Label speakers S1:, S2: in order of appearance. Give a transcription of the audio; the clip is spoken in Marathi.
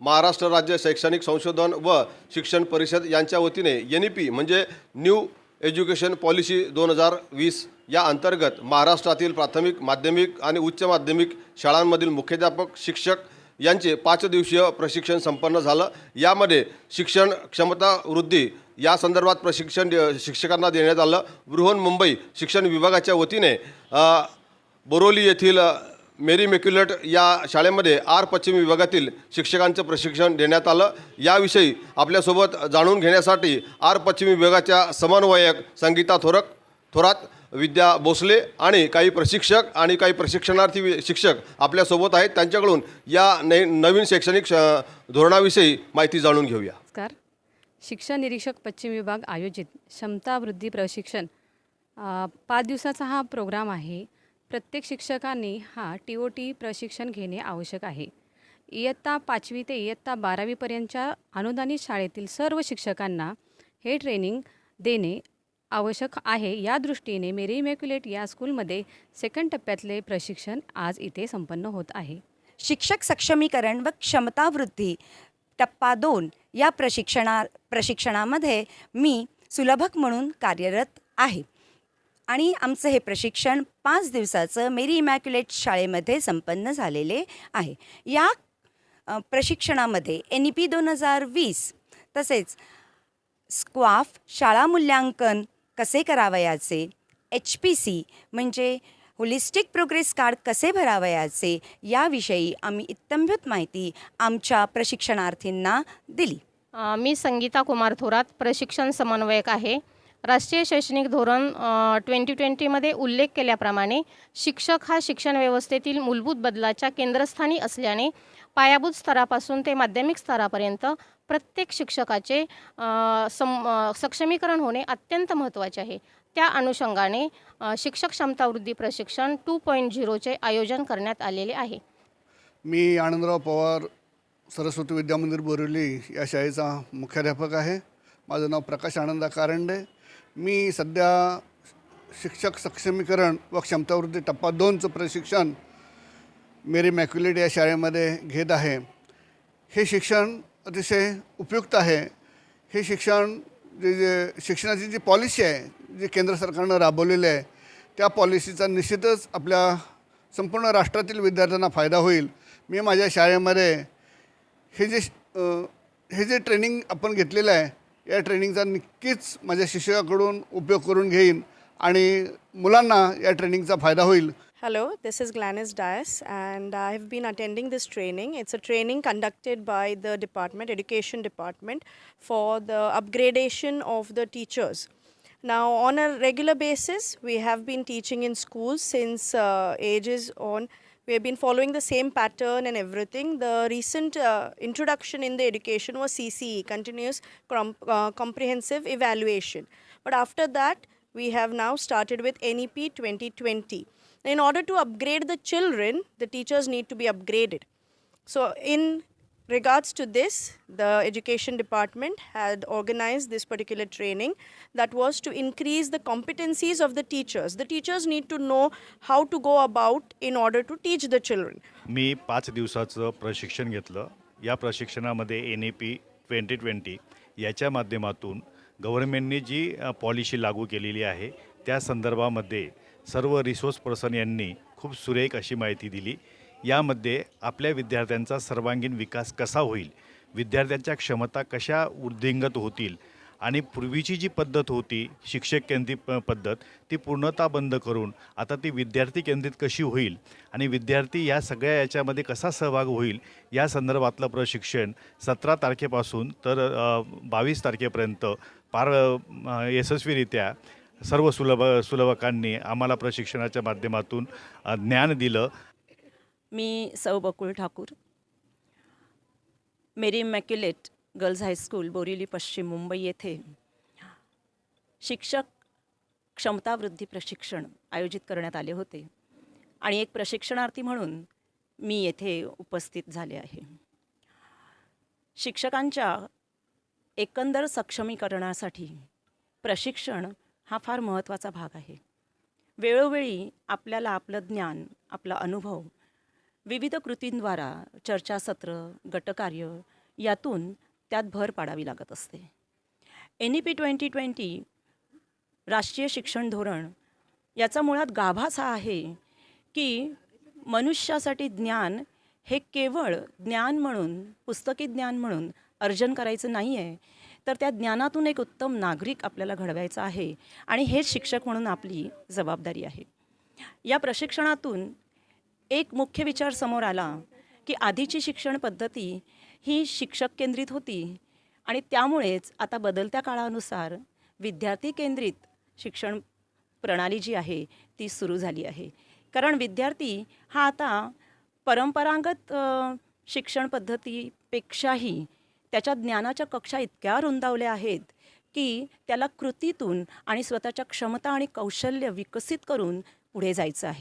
S1: महाराष्ट्र राज्य शैक्षणिक संशोधन व शिक्षण परिषद यांच्या वतीने एन ई पी म्हणजे न्यू एज्युकेशन पॉलिसी दोन हजार वीस या अंतर्गत महाराष्ट्रातील प्राथमिक माध्यमिक आणि उच्च माध्यमिक शाळांमधील मुख्याध्यापक शिक्षक यांचे पाच दिवसीय प्रशिक्षण संपन्न झालं. यामध्ये शिक्षण क्षमता वृद्धी या संदर्भात प्रशिक्षण शिक्षकांना देण्यात आलं. बृहन्मुंबई शिक्षण विभागाच्या वतीने बोरोली येथील मेरी मेक्युलेट या शाळेमध्ये आर पश्चिम विभागातील शिक्षकांचं प्रशिक्षण देण्यात आलं. याविषयी आपल्यासोबत जाणून घेण्यासाठी आर पश्चिम विभागाच्या समन्वयक संगीता थोरक थोरात विद्या भोसले आणि काही प्रशिक्षक आणि काही प्रशिक्षणार्थी शिक्षक आपल्यासोबत आहेत. त्यांच्याकडून या ने नवीन शैक्षणिक श- धोरणाविषयी माहिती जाणून घेऊया.
S2: नमस्कार. शिक्षण निरीक्षक पश्चिम विभाग आयोजित क्षमता वृद्धी प्रशिक्षण पाच दिवसाचा हा प्रोग्राम आहे. प्रत्येक शिक्षकांनी हा टी ओ टी प्रशिक्षण घेणे आवश्यक आहे. इयत्ता पाचवी ते इयत्ता बारावीपर्यंतच्या अनुदानित शाळेतील सर्व शिक्षकांना हे ट्रेनिंग देणे आवश्यक आहे. या दृष्टीने मेरी इमॅक्युलेट या स्कूलमध्ये सेकंड टप्प्यातले प्रशिक्षण आज इथे संपन्न होत आहे.
S3: शिक्षक सक्षमीकरण व क्षमतावृद्धी टप्पा दोन या प्रशिक्षणा प्रशिक्षणामध्ये मी सुलभक म्हणून कार्यरत आहे. आणि आमचं हे प्रशिक्षण पाच दिवसाचं मेरी इमॅक्युलेट शाळेमध्ये संपन्न झालेले आहे. या प्रशिक्षणामध्ये एन ई पी दोन हजार वीस तसेच स्क्वाफ शाळा मूल्यांकन कसे करावयाचे एच पी सी म्हणजे होलिस्टिक प्रोग्रेस कार्ड कसे भरावयाचे याविषयी आम्ही इत्तंभूत माहिती आमच्या प्रशिक्षणार्थींना दिली.
S4: मी संगीता कुमार थोरात प्रशिक्षण समन्वयक आहे. राष्ट्रीय शैक्षणिक धोरण ट्वेंटी ट्वेंटीमध्ये उल्लेख केल्याप्रमाणे शिक्षक हा शिक्षण व्यवस्थेतील मूलभूत बदलाच्या केंद्रस्थानी असल्याने पायाभूत स्तरापासून ते माध्यमिक स्तरापर्यंत प्रत्येक शिक्षकाचे सम सक्षमीकरण होणे अत्यंत महत्त्वाचे आहे. त्या अनुषंगाने शिक्षक क्षमतावृद्धी प्रशिक्षण टू पॉईंट झिरोचे आयोजन करण्यात आलेले आहे.
S5: मी आनंदराव पवार सरस्वती विद्यामंदिर बोरिवली या शाळेचा मुख्याध्यापक आहे. माझं नाव प्रकाश आनंदा कारंडे. मी सध्या शिक्षक सक्षमीकरण व क्षमतावृद्धी टप्पा दोनचं प्रशिक्षण मेरी मॅक्युलेट या शाळेमध्ये घेत आहे. हे शिक्षण अतिशय उपयुक्त आहे. हे शिक्षण जे जे शिक्षणाची जी पॉलिसी आहे जी केंद्र सरकारनं राबवलेली आहे त्या पॉलिसीचा निश्चितच आपल्या संपूर्ण राष्ट्रातील विद्यार्थ्यांना फायदा होईल. मी माझ्या शाळेमध्ये हे जे हे जे ट्रेनिंग आपण घेतलेलं आहे या ट्रेनिंगचा नक्कीच माझ्या शिक्षकाकडून उपयोग करून घेईन आणि मुलांना या ट्रेनिंगचा फायदा होईल.
S6: Hello this is Glanis Dias and I have been attending this training it's a training conducted by the department education department for the upgradation of the teachers now on a regular basis we have been teaching in school since ages on We have been following the same pattern and everything. The recent uh, introduction in the education was CCE, Continuous Com- uh, Comprehensive Evaluation. But after that, we have now started with NEP 2020. In order to upgrade the children, the teachers need to be upgraded. So, in regards to this, the education department had organized this particular training that was to increase the competencies of the teachers. The teachers need to know how to go about in order to teach the children.
S7: मी पाच दिवसाचं प्रशिक्षण घेतलं या प्रशिक्षणामध्ये N A P twenty twenty याच्या माध्यमातून गव्हर्नमेंटने जी पॉलिसी लागू केलेली आहे त्या संदर्भामध्ये सर्व रिसोर्स पर्सन यांनी खूप सुरेख अशी माहिती दिली यामध्ये आपल्या विद्यार्थ्यांचा सर्वांगीण विकास कसा होईल? विद्यार्थ्यांच्या क्षमता कशा वृद्धिंगत होतील? आणि पूर्वीची जी पद्धत होती शिक्षक केंद्रित पद्धत ती पूर्णता बंद करून आता ती विद्यार्थी केंद्रित कशी होईल? आणि विद्यार्थी या सगळ्या याच्यामध्ये कसा सहभाग होईल? या संदर्भातलं प्रशिक्षण सतरा तारखेपासून तर बावीस तारखेपर्यंत पार यशस्वीरित्या सर्व सुलभ सुलभकांनी आम्हाला प्रशिक्षणाच्या माध्यमातून ज्ञान दिलं.
S8: मी सौ Bakul Thakur. Mary immaculate girls high school Borivali पश्चिम मुंबई येथे शिक्षक क्षमतावृद्धी प्रशिक्षण आयोजित करण्यात आले होते. आणि एक प्रशिक्षणार्थी म्हणून मी येथे उपस्थित झाले आहे. शिक्षकांच्या एकंदर सक्षमीकरणासाठी प्रशिक्षण हा फार महत्त्वाचा भाग आहे. वेळोवेळी आपल्याला आपलं ज्ञान आपला अनुभव विविध कृतींद्वारा चर्चासत्र गटकार्य यातून त्यात भर पाडावी लागत असते. N E P twenty twenty राष्ट्रीय शिक्षण धोरण याचा मुळात गाभास हा आहे की मनुष्यासाठी ज्ञान हे केवळ ज्ञान म्हणून पुस्तकी ज्ञान म्हणून अर्जन करायचं नाही आहे तर त्या ज्ञानातून एक उत्तम नागरिक आपल्याला घडवायचा आहे आणि हेच शिक्षक म्हणून आपली जबाबदारी आहे. या प्रशिक्षणातून एक मुख्य विचार समोर आला की आधीची शिक्षण पद्धती ही शिक्षक केंद्रित होती आणि त्यामुळेच आता बदलत्या काळानुसार विद्यार्थी केंद्रित शिक्षण प्रणाली जी आहे ती सुरू झाली आहे. कारण विद्यार्थी हा आता परंपरागत शिक्षण पद्धतीपेक्षाही त्याच्या ज्ञानाच्या कक्षा इतक्या रुंदावल्या आहेत की त्याला कृतीतून आणि स्वतःच्या क्षमता आणि कौशल्य विकसित करून पुढे जायचं आहे.